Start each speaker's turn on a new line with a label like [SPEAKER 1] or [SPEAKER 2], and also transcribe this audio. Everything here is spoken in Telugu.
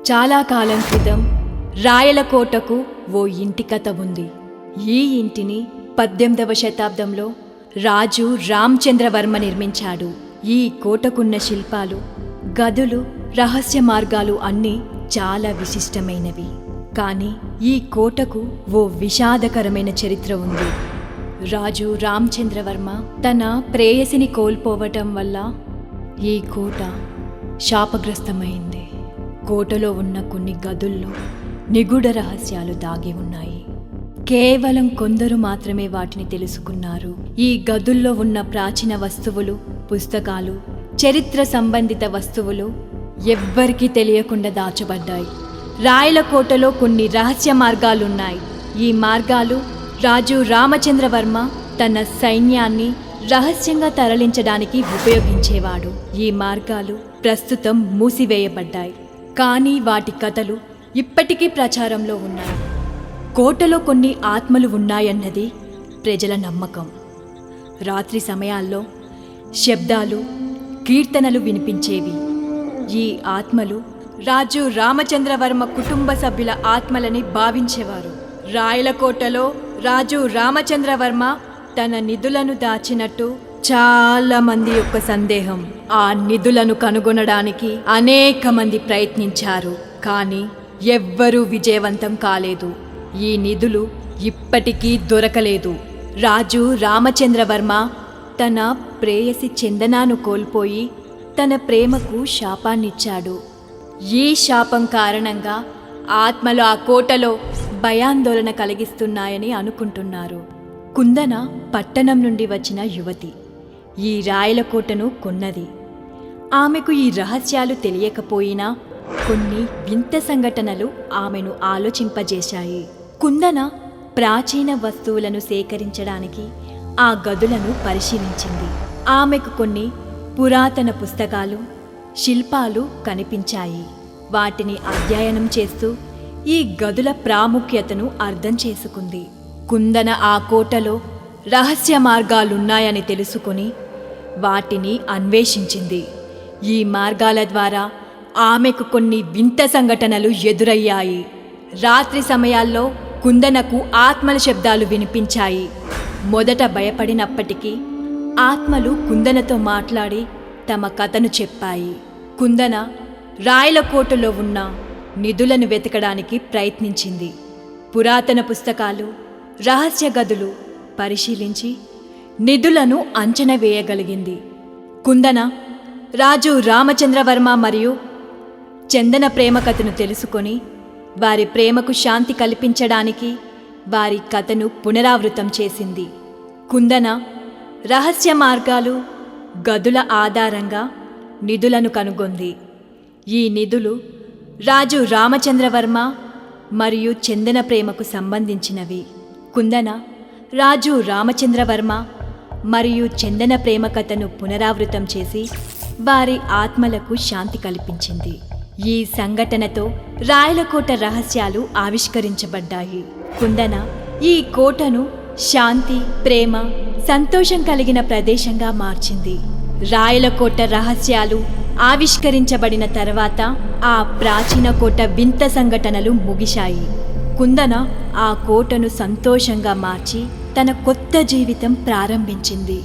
[SPEAKER 1] చాలా కాలం క్రితం రాయలకోటకు ఓ ఇంటి కథ ఉంది. ఈ ఇంటిని పద్దెనిమిదవ శతాబ్దంలో రాజు రామచంద్రవర్మ నిర్మించాడు. ఈ కోటకున్న శిల్పాలు గదులు రహస్య మార్గాలు అన్నీ చాలా విశిష్టమైనవి. కానీ ఈ కోటకు ఓ విషాదకరమైన చరిత్ర ఉంది. రాజు రామచంద్రవర్మ తన ప్రేయసిని కోల్పోవటం వల్ల ఈ కోట శాపగ్రస్తమైంది. కోటలో ఉన్న కొన్ని గదుల్లో నిగూఢ రహస్యాలు దాగి ఉన్నాయి. కేవలం కొందరు మాత్రమే వాటిని తెలుసుకున్నారు. ఈ గదుల్లో ఉన్న ప్రాచీన వస్తువులు పుస్తకాలు చరిత్ర సంబంధిత వస్తువులు ఎవ్వరికీ తెలియకుండా దాచబడ్డాయి. రాయల కోటలో కొన్ని రహస్య మార్గాలున్నాయి. ఈ మార్గాలు రాజు రామచంద్రవర్మ తన సైన్యాన్ని రహస్యంగా తరలించడానికి ఉపయోగించేవాడు. ఈ మార్గాలు ప్రస్తుతం మూసివేయబడ్డాయి. కానీ వాటి కథలు ఇప్పటికీ ప్రచారంలో ఉన్నాయి. కోటలో కొన్ని ఆత్మలు ఉన్నాయన్నది ప్రజల నమ్మకం. రాత్రి సమయాల్లో శబ్దాలు కీర్తనలు వినిపించేవి. ఈ ఆత్మలు రాజు రామచంద్రవర్మ కుటుంబ సభ్యుల ఆత్మలని భావించేవారు. రాయలకోటలో రాజు రామచంద్రవర్మ తన నిధులను దాచినట్టు చాలా మంది యొక్క సందేహం ఆ నిధులను కనుగొనడానికి అనేక మంది ప్రయత్నించారు. కానీ ఎవ్వరూ విజయవంతం కాలేదు. ఈ నిధులు ఇప్పటికీ దొరకలేదు. రాజు రామచంద్రవర్మ తన ప్రేయసి చందనాను కోల్పోయి తన ప్రేమకు శాపాన్నిచ్చాడు. ఈ శాపం కారణంగా ఆత్మలు ఆ కోటలో భయాందోళన కలిగిస్తున్నాయని అనుకుంటున్నారు. కుందన పట్టణం నుండి వచ్చిన యువతి. ఈ రాయల కోటను కొన్నది. ఆమెకు ఈ రహస్యాలు తెలియకపోయినా కొన్ని వింత సంఘటనలు ఆమెను ఆలోచింపజేశాయి. కుందన ప్రాచీన వస్తువులను సేకరించడానికి ఆ గదులను పరిశీలించింది. ఆమెకు కొన్ని పురాతన పుస్తకాలు శిల్పాలు కనిపించాయి. వాటిని అధ్యయనం చేస్తూ ఈ గదుల ప్రాముఖ్యతను అర్థం చేసుకుంది. కుందన ఆ కోటలో రహస్య మార్గాలున్నాయని తెలుసుకుని వాటిని అన్వేషించింది. ఈ మార్గాల ద్వారా ఆమెకు కొన్ని వింత సంఘటనలు ఎదురయ్యాయి. రాత్రి సమయాల్లో కుందనకు ఆత్మల శబ్దాలు వినిపించాయి. మొదట భయపడినప్పటికీ ఆత్మలు కుందనతో మాట్లాడి తమ కథను చెప్పాయి. కుందన రాయలకోటలో ఉన్న నిధులను వెతకడానికి ప్రయత్నించింది. పురాతన పుస్తకాలు రహస్య గదులు పరిశీలించి నిధులను అంచనా వేయగలిగింది. కుందన రాజు రామచంద్రవర్మ మరియు చందన ప్రేమ కథను తెలుసుకొని వారి ప్రేమకు శాంతి కల్పించడానికి వారి కథను పునరావృతం చేసింది. కుందన రహస్య మార్గాలు గదుల ఆధారంగా నిధులను కనుగొంది. ఈ నిధులు రాజు రామచంద్రవర్మ మరియు చందన ప్రేమకు సంబంధించినవి. కుందన రాజు రామచంద్రవర్మ మరియు చందన ప్రేమ కథను పునరావృతం చేసి వారి ఆత్మలకు శాంతి కల్పించింది. ఈ సంఘటనతో రాయలకోట రహస్యాలు ఆవిష్కరించబడ్డాయి. కుందన ఈ కోటను శాంతి ప్రేమ సంతోషం కలిగిన ప్రదేశంగా మార్చింది. రాయలకోట రహస్యాలు ఆవిష్కరించబడిన తర్వాత ఆ ప్రాచీన కోట వింత సంఘటనలు ముగిశాయి. కుందన ఆ కోటను సంతోషంగా మార్చి తన కొత్త జీవితం ప్రారంభించింది.